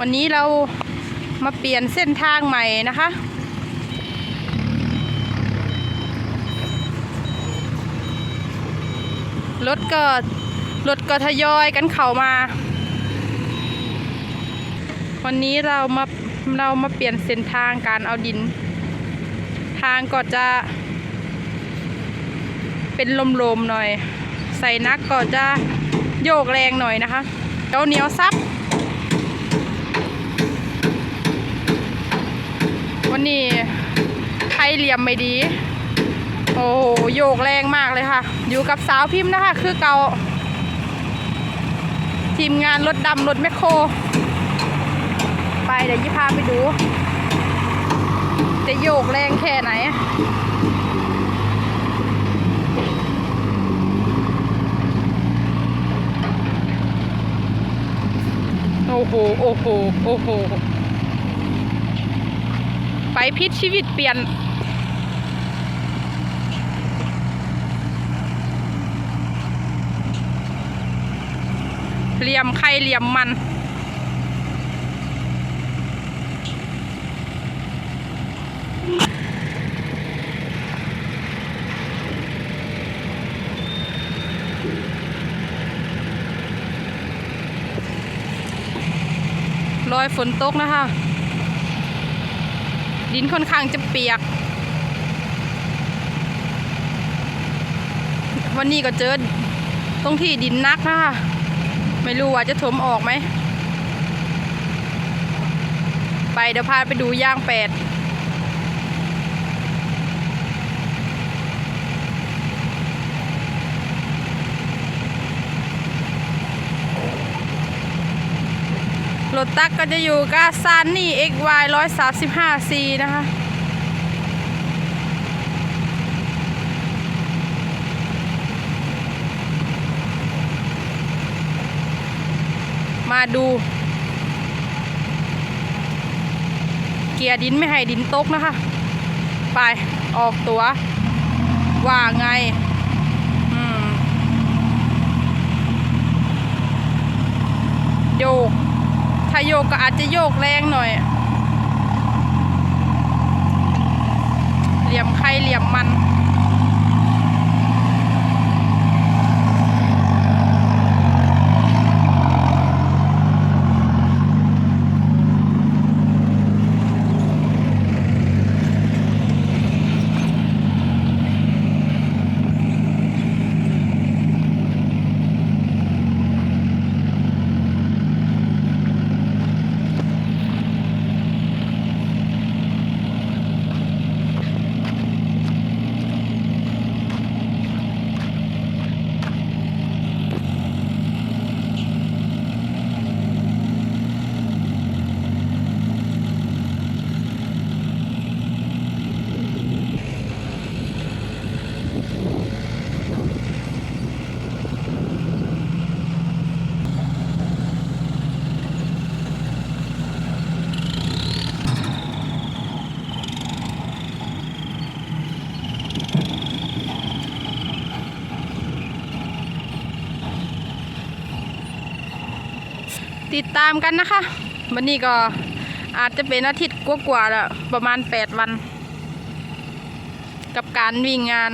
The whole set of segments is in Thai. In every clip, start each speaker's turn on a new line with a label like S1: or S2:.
S1: วันนี้เรามาเปลี่ยนเส้นทางใหม่นะคะ รถก็รถก็ทยอยกันเข้ามา วันนี้เรามาเรามาเปลี่ยนเส้นทางการเอาดิน ทางก็จะเป็นลมๆหน่อย ใส่นักก็จะโยกแรงหน่อยนะคะเดี๋ยวเหนียวซับ วันนี้ใครเหลี่ยมไม่ดี โอ้โหโยกแรงมากเลยค่ะ อยู่กับสาวพิมพ์นะคะ คือเกาทีมงานรถดำรถแมคโคร ไปเดี๋ยวยี่พาไปดู จะโยกแรงแค่ไหนโอ้โห โอ้โห โอ้โห ไปพิษชีวิตเปลี่ยน เหลี่ยมใครเหลี่ยมมันรอยฝนตกนะคะ ดินค่อนข้างจะเปียก วันนี้ก็เจอตรงที่ดินนักนะคะไม่รู้ว่าจะถมออกไหม ไปเดี๋ยวพาไปดูย่างแปด ตักก็จะอยู่กับซานนี่ XY 135C นะคะมาดู เกียร์ดินไม่ให้ดินตกนะคะ ไปออกตัว ว่าไงโยก ถ้าโยกก็อาจจะโยกแรงหน่อย เหลี่ยมใครเหลี่ยมมัน ติดตามกันนะคะ วันนี้ก็อาจจะเป็นอาทิตย์กว่าๆแล้วประมาณ 8 วัน กับการวิ่งงาน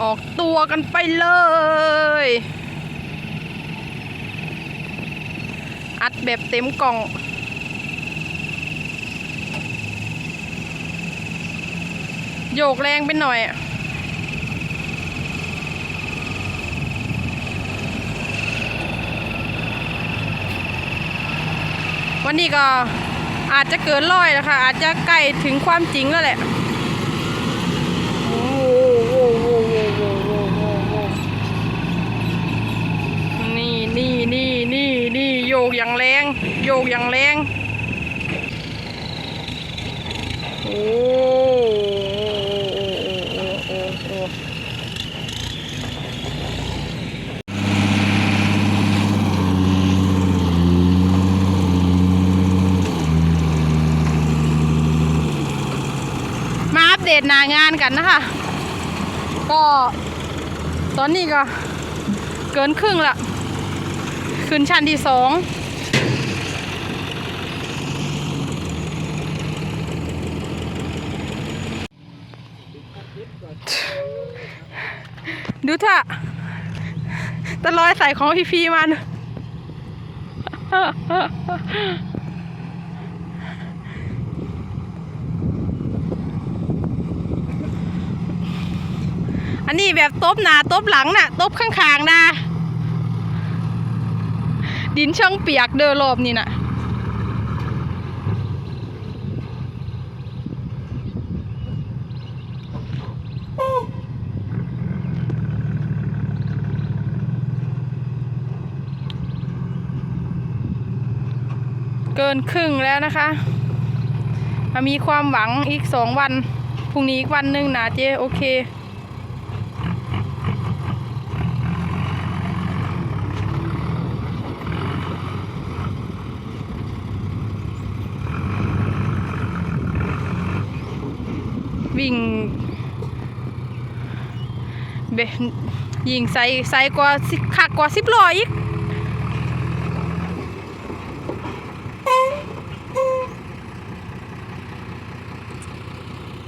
S1: ออกตัวกันไปเลย อัดแบบเต็มกล่องโยกแรงไปหน่อย วันนี้ก็อาจจะเกินร้อยนะคะ อาจจะใกล้ถึงความจริงแล้วแหละโอ้โหโอ้โหโอ้โหโอ้โหโอ้โหนี่นี่นี่นี่นี่โยกอย่างแรง โยกอย่างแรงโอ้โหโอ้โอ้โอ้โอั เดตนางานกันนะคะ ก็ตอนนี้ก็เกินครึ่งละขึ้นชั้นที่สองดูเถอะตะลอยใส่ของพี่พีมัน นนี้แบบตบหนาตบหลังน่ะตบข้างๆนะดินช่องเปียกเด้อรอบนี่น่ะเกินครึ่งแล้วนะคะอะมีความหวังอีกสองวัน พรุ่งนี้อีกวันหนึ่งนะเจ๊โอเค วิ่ง เบยิงใส่ใส่กว่าขักกว่าสิบล้ออีก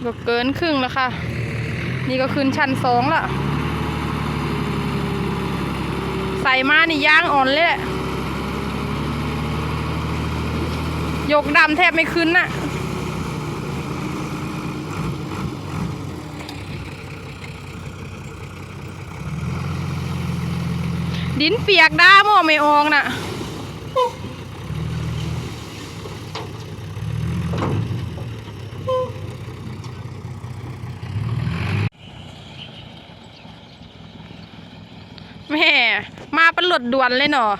S1: ก็เกินครึ่งแล้วค่ะ นี่ก็ขึ้นชั้นสองละใส่มานี่ยางอ่อนเลยแหละยกดำแทบไม่ขึ้นน่ะ ดินเปียกด้าหม้อไม่ออกน่ะแม่มาเป็นหลดด่วนเลยเนาะ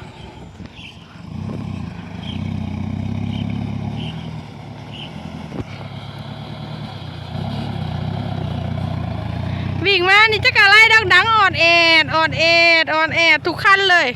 S1: วิ่งมานี่จะกะไล่ดังดังอ่อนแอดอ่อนแอด อ่อนแอดทุกขั้นเลย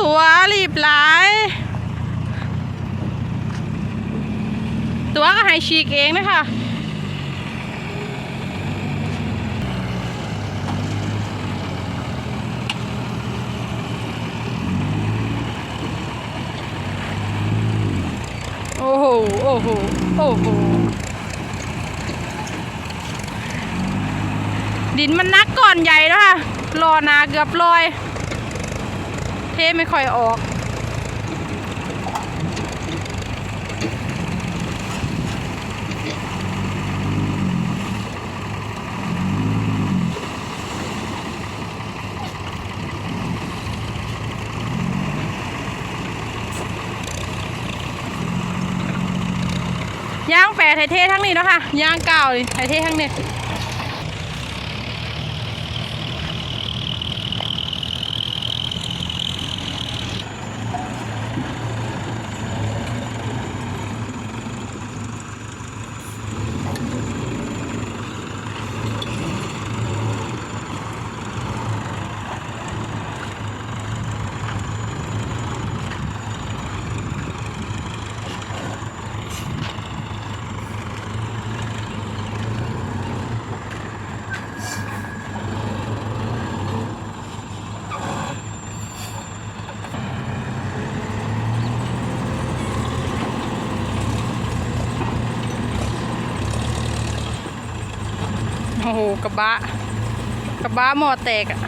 S1: ตัวรีบหลาย ตัวก็ให้ฉีกเองนะคะโอ้โห โอ้โห โอ้โห ดินมันนักก่อนใหญ่แล้วค่ะรอนาเกือบลอย เทไม่ค่อยออกยางแปรไทเททั้งนี้เนาะค่ะยางเก่าเลยไทเททั้งนี้ กระบะ กระบะหมอแตกอะ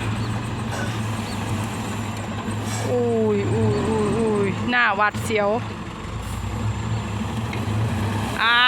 S1: อุ้ยอุ้ยอุ้ยอุ้ยหน้าหวัดเสียว อ่า